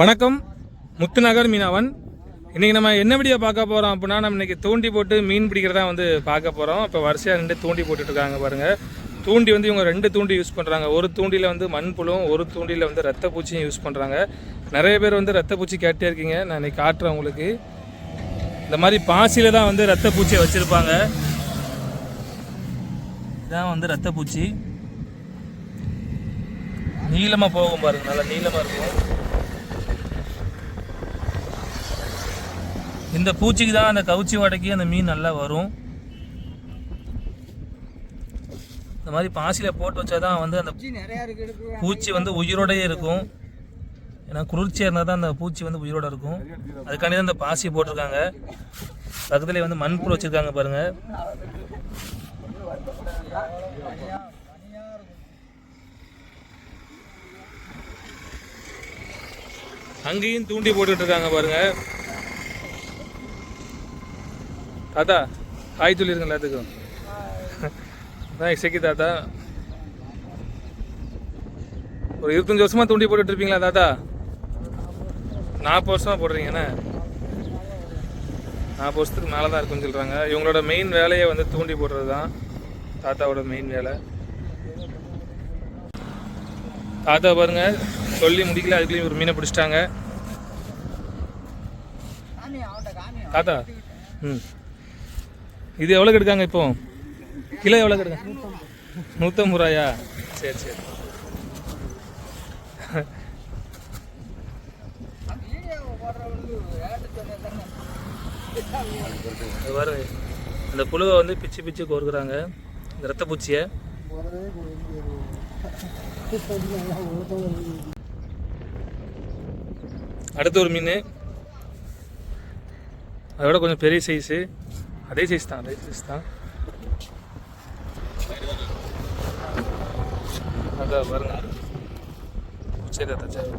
வணக்கம். முத்துநகர் மீனவன். இன்றைக்கி நம்ம என்ன வீடியோ பார்க்க போகிறோம் அப்படின்னா நம்ம இன்றைக்கி தூண்டி போட்டு மீன் பிடிக்கிறதா வந்து பார்க்க போகிறோம் இப்போ வரிசையாக ரெண்டு தூண்டி போட்டுட்டு இருக்காங்க தூண்டி வந்து இவங்க ரெண்டு தூண்டி யூஸ் பண்ணுறாங்க ஒரு தூண்டியில் வந்து மண்புழும் ஒரு தூண்டியில் வந்து ரத்த பூச்சியும் யூஸ் பண்ணுறாங்க நிறைய பேர் வந்து ரத்த பூச்சி கேட்டே இருக்கீங்க. நான் இன்னைக்கு காட்டுறேன் உங்களுக்கு. இந்த மாதிரி பாசியில் தான் வந்து ரத்த பூச்சியை வச்சுருப்பாங்க. இதான் வந்து ரத்த பூச்சி. நீளமா போகும் பாருங்க நல்லா நீளமா இருக்கும். இந்த பூச்சிக்கு தான் அந்த கவுச்சி வடைக்கு அந்த மீன் நல்லா வரும். இந்த மாதிரி பாசியில் போட்டு வச்சாதான் வந்து அந்த பூச்சி வந்து உயிரோடயே இருக்கும். ஏன்னா குளிர்ச்சியாக இருந்தால் தான் அந்த பூச்சி வந்து உயிரோட இருக்கும். அதுக்காண்டி தான் இந்த பாசி போட்டிருக்காங்க. பக்கத்துலேயே வந்து மண்புழு வச்சுருக்காங்க பாருங்க. அங்கேயும் தூண்டி போட்டுட்டு இருக்காங்க பாருங்க. தாத்தா ஹாய் சொல்லிருங்க எல்லாத்துக்கும். அதான் இசைக்கு தாத்தா. ஒரு இருபத்தஞ்சி வருஷமா தூண்டி போட்டுட்டு இருப்பீங்களா தாத்தா? நாற்பது வருஷமா போடுறீங்கண்ணே நாற்பது வருஷத்துக்கு மேலே தான் இருக்குன்னு சொல்கிறாங்க இவங்களோட மெயின் வேலையை வந்து தூண்டி போடுறது தான் தாத்தாவோட மெயின் வேலை. தாத்தா பாருங்க. சொல்லி முடிக்கல. அதுக்குள்ளேயும் ஒரு மீனை பிடிச்சிட்டாங்க. தாத்தா. ம். இது எவ்வளோ எடுக்காங்க இப்போ? கிலோ எவ்வளோ கெடுக்காங்க நூற்றம்பது ரூபாயா? சரி சரி. இது அந்த புழுவை வந்து பிச்சு பிச்சு கோர்க்குறாங்க. இந்த ரத்த பூச்சியை அடுத்து ஒரு மீன். விட கொஞ்சம் பெரிய சைஸு அதே சைஸ் தான் அதே சைஸ் தான். அதான் பாருங்க. சரி அதான் சரி.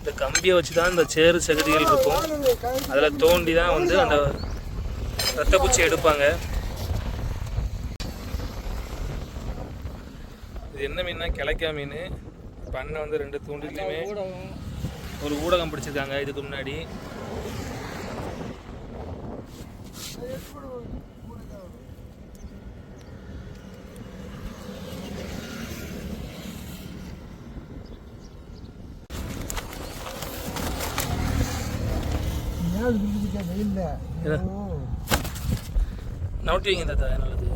இந்த கம்பியை வச்சு தான் இந்த சேறு செகுதிகள் இருக்கும். அதில் தோண்டி தான் வந்து அந்த ரத்தப்பூச்சி எடுப்பாங்க. இது என்ன மீன்னா கிளைக்கா மீன். பண்ணை வந்து ரெண்டு தூண்டிலையுமே ஒரு ஊடகம் பிடிச்சிருக்காங்க இதுக்கு முன்னாடி. நவுட்டி வைங்க தாத்தா நல்லது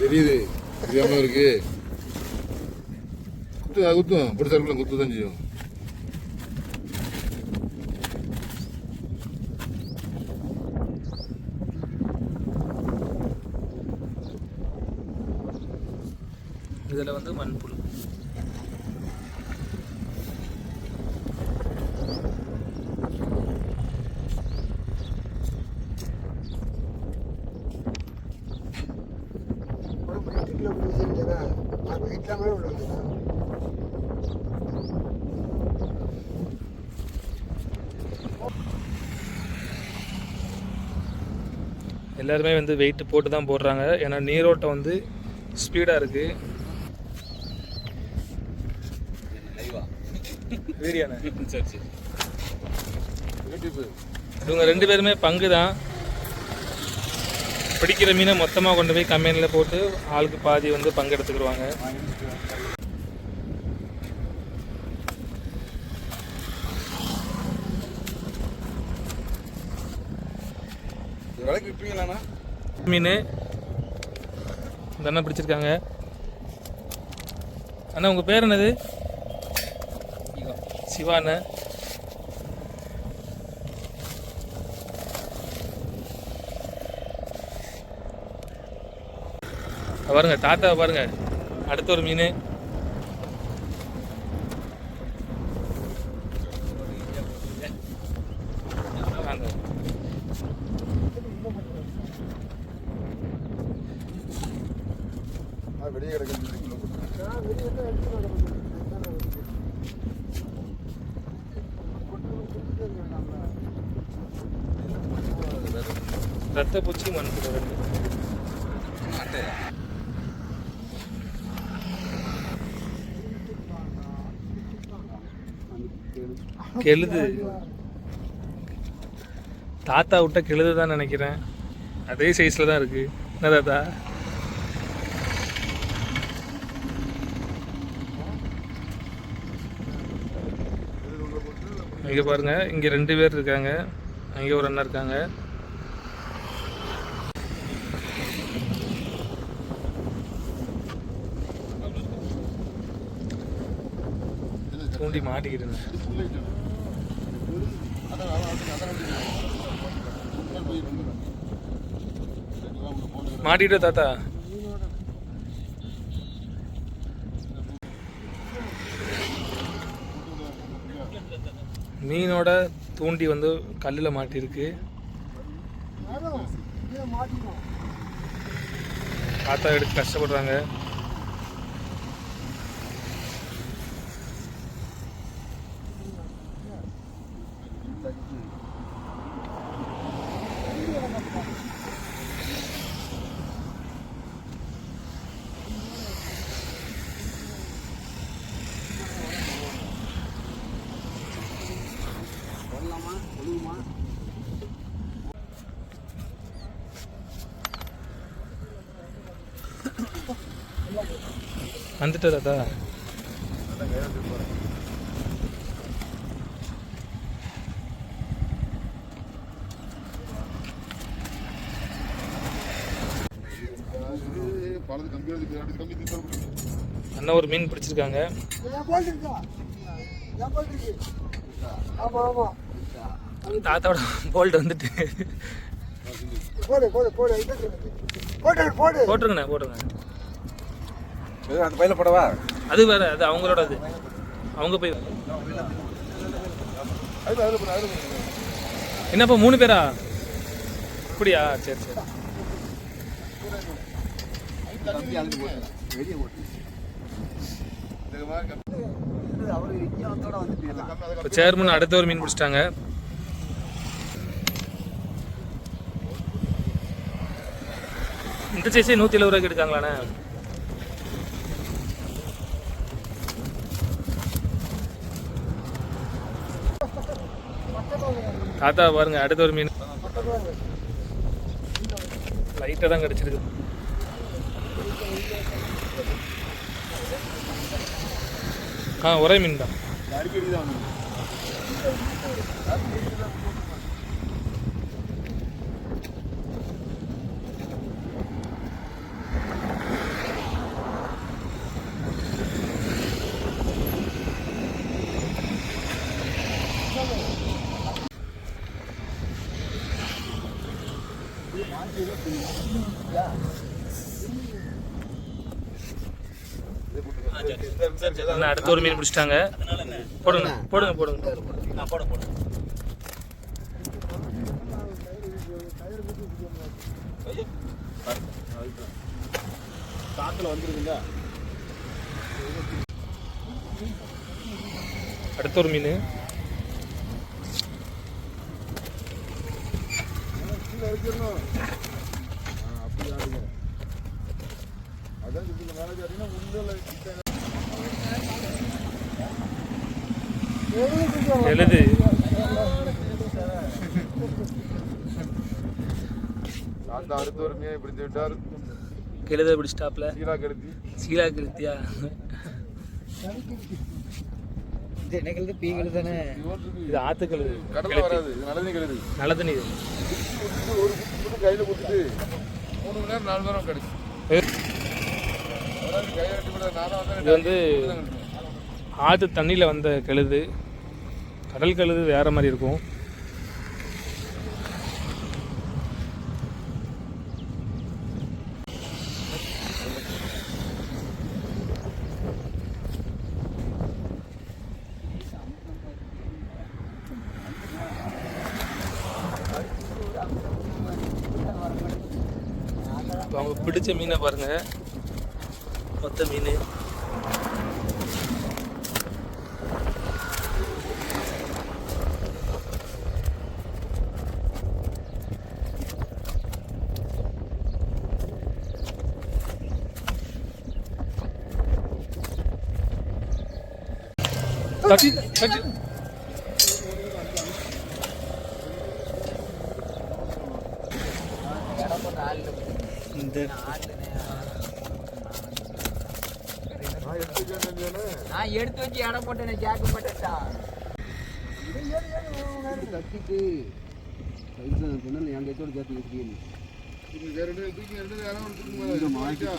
தெரியுது. தெரியாம இருக்கு. குத்து அது குத்தும் பிடிச்ச இருக்குல்ல குத்து தான் செய்யும். வந்து மண்புழு எல்லாருமே வந்து வெயிட் போட்டு தான் போடுறாங்க. ஏன்னா நீரோட்டம் வந்து ஸ்பீடாக இருக்குது வீடியோண்ணே இவங்க ரெண்டு பேருமே பங்கு தான். பிடிக்கிற மீனை மொத்தமாக கொண்டு போய் கம்பெனியில் போட்டு ஆளுக்கு பாதி வந்து பங்கு எடுத்துக்கிடுவாங்க. விலைக்கு விற்பீங்களாண்ணா மீன். இந்த அண்ணன் பிடிச்சிருக்காங்க. அண்ணா உங்கள் பேர் என்னது? சிவானை. பாருங்க தாத்தாவை பாருங்க. அடுத்த ஒரு மீன். வெளியே கிடக்கு ரத்த பூச்சி மண் ரெண்டு. கெழுது. தாத்தா விட்ட கெழுது தான் நினைக்கிறேன். அதே சைஸில் தான் இருக்கு. என்ன தாத்தா? இங்கே பாருங்க இங்கே ரெண்டு பேர் இருக்காங்க. அங்கே ஒரு அண்ணன் இருக்காங்க. தூண்டி மாட்டிக்கிட்டு மாட்டிட்டு தாத்தா. மீனோட தூண்டி வந்து கல்லில் மாட்டியிருக்கு தாத்தா எடுத்து கஷ்டப்படுறாங்க. வந்துட்டு தாத்தா பழது கம்பி இருக்கு அடுத்து கம்பி தீர்த்து அண்ணா ஒரு மீன் பிடிச்சிருக்காங்க தாத்தாவோட போல்ட் வந்துட்டு போட்டுருங்கண்ணே போட்டுருங்க. அந்த பையில போடவா? அது வேற அது அவங்களோட அது அவங்க போய் என்னப்பா மூணு பேரா? அப்படியா? சரி சரி. இப்போ சேர்மன் அடுத்த ஒரு மீன் பிடிச்சிட்டாங்க. இந்த சைஸே நூற்றி எழுபது ரூபாய்க்கு எடுக்காங்களாண்ணே? தாத்தா பாருங்க அடுத்த ஒரு மீன். லைட்டாக தான் கிடச்சிருக்கு. ஆ ஒரே மீன் தான் அண்ணா அடுத்த ஒரு மீன் பிடிச்சிட்டாங்க. போடுங்க போடுங்க போடுங்க. காத்துல வந்துருக்குங்க அடுத்த ஒரு மீன். அதான் சொல்லுங்க மேலே ஆடினா உள்ள எழுது. அந்த அடுத்த ஒரு மீனை பிடித்து விட்டார் எழுத பிடிச்சிட்டாப்ல. சீலா கெடுத்தி சீலா கிருத்தியா இது ஆத்துக்கள் கடல்ல வராது இது நல்லதே கெடுது நல்ல தண்ணி இது. ஒரு குத்து கையில கொடுத்துட்டு மூணு மணி நேரம் நாலு மணி நேரம் வந்தேன் இது வந்து ஆற்று தண்ணியில் வந்த கழுது. கடல் கழுது வேறு மாதிரி இருக்கும். இப்போ அவங்க பிடிச்ச மீனை பாருங்கள் மொத்த மீன். தட்டி தட்டி இந்த நான் எடுத்து வச்சு இடம் போட்டேன் ஜாக்கு போட்டா வயசுல சொன்னால் என் கைத்தோடு சேர்த்து வச்சுக்கணும் மாட்டா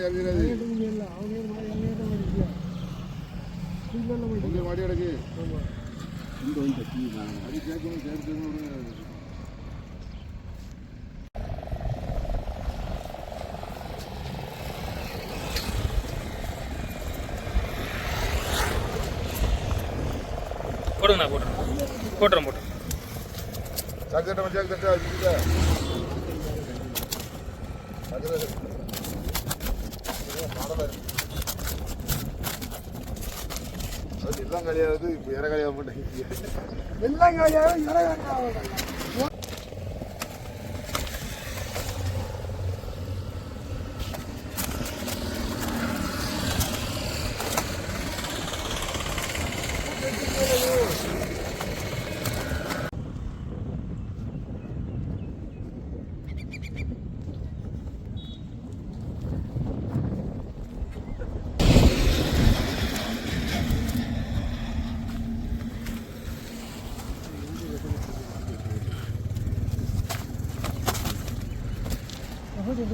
யாரு இங்க மாடி கிடக்கு இந்த வந்து கத்தி அது கேட்கணும் சேர்த்து போடுங்கண்ணா போட்டுறேன் போட்டுறேன் போட்டுறேன் அது அது எல்லாம் கிடையாது இப்போ இற கிடையாது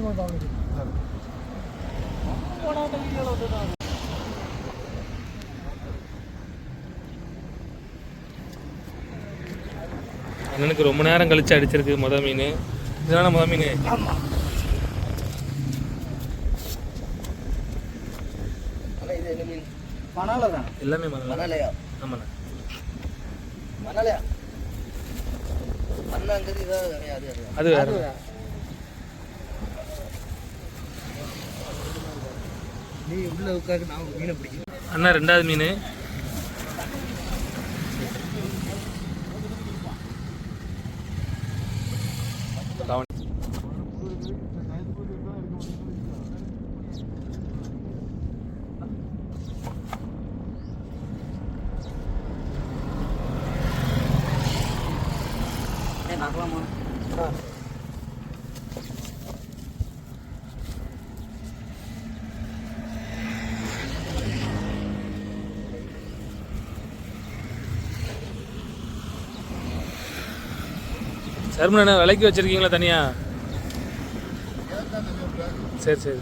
மாட்டேங்குது அண்ணனுக்கு ரொம்ப நேரம் கழிச்சு அடிச்சிருக்கு முத மீன். இதனால முத மீன்? இது என்ன மீன்? மணால தான். எல்லாமே மணல். மணலையா? ஆமாண்ணா. மணலையா? அது வேற. நீ உள்ள உட்காந்து நான் மீனை பிடிக்கிறேன். அண்ணா ரெண்டாவது மீன். சர்மண்ணா விலைக்கு வச்சிருக்கீங்களா தனியா? சரி சரி.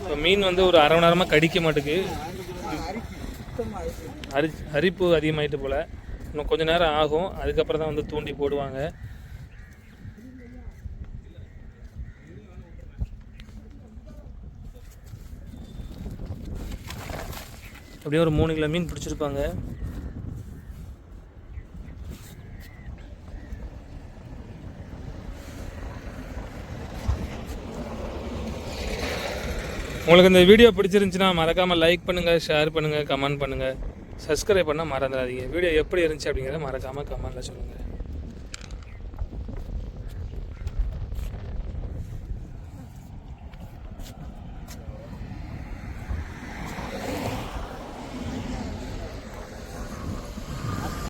இப்போ மீன் வந்து ஒரு அரை மணி நேரமாக கடிக்க மாட்டுக்கு. அரி அரிப்பு அதிகமாயிட்டு போல். இன்னும் கொஞ்ச நேரம் ஆகும். அதுக்கப்புறம் தான் வந்து தூண்டி போடுவாங்க. அப்படியே ஒரு மூணு கிலோ மீன் பிடிச்சிருப்பாங்க. உங்களுக்கு இந்த வீடியோ பிடிச்சிருந்துச்சுன்னா மறக்காமல் லைக் பண்ணுங்கள் ஷேர் பண்ணுங்கள் கமெண்ட் பண்ணுங்கள் சப்ஸ்கிரைப் பண்ணால் மறந்துடாதீங்க. வீடியோ எப்படி இருந்துச்சு அப்படிங்கிறத மறக்காமல் கமெண்ட்டில் சொல்லுங்கள்